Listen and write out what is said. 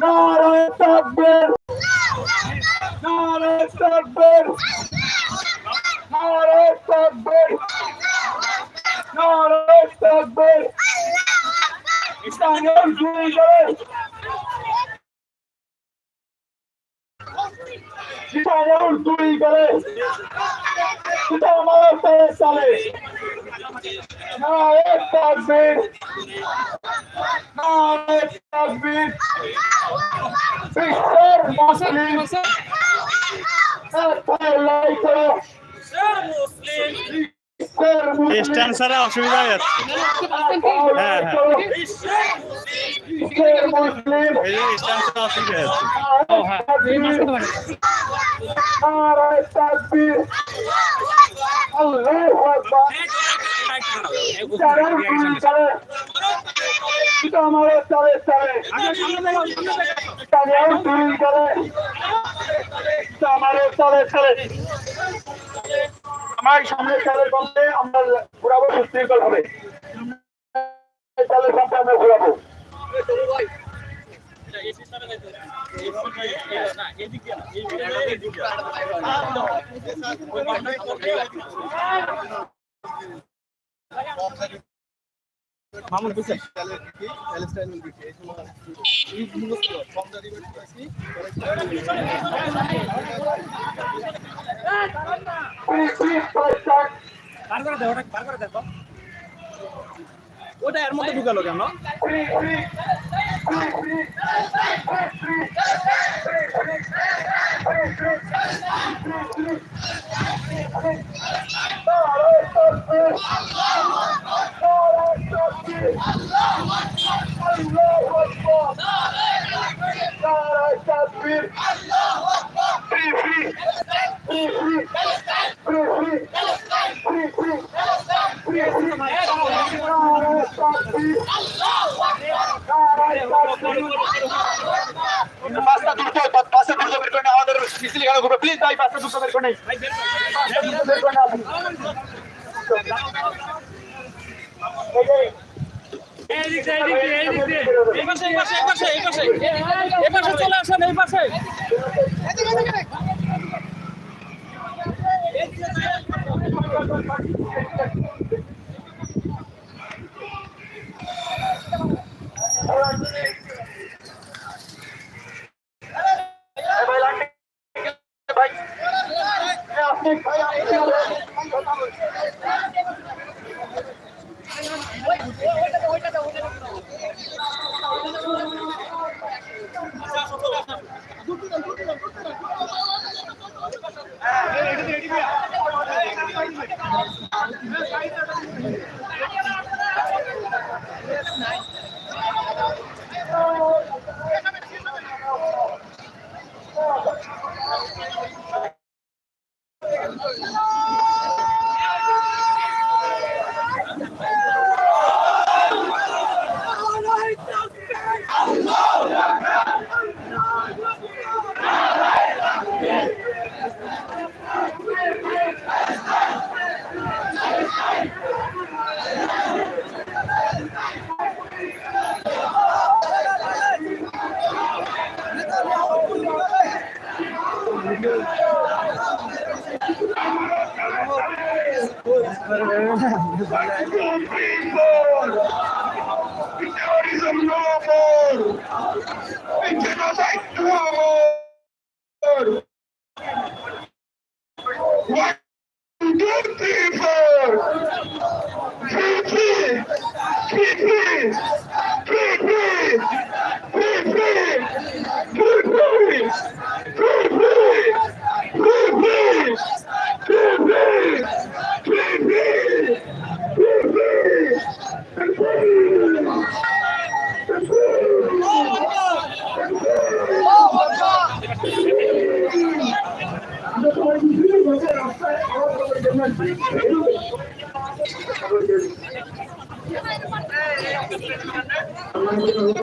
নারায় তাকবীর নারায় তাকবীর নারায় তাকবীর নারায় তাকবীর ইসলামের করে ইসলামের দুই করে এটা আমার চলে নারায় তাকবীর বিশ্বের মুসলিম স্ট্যান্ড ছাড়া অসুবিধা হয়ে যাচ্ছে। হ্যাঁ, হ্যাঁ। আমার তালে তালে তালেও দুই তালে আমাদের তালে তালে আমার সামনে তালে কমলে আমরা ঘোরাবো সুশৃঙ্খল হবে তালে কমতে আমরা ঘুরাবো Thank. মামুন হোসেন দেখো বার করে দেখো ওটা এর মধ্যে ঢুকালো কেন? পাঁচটা দুটো পাঁচটা দুটো বের করে আমাদের মিছিল গেল ঘুরবে প্লিজ ভাই পাঁচটা দুটো বের করে নেই বের করে নেই ওইটা Terrorism no more! আমাদের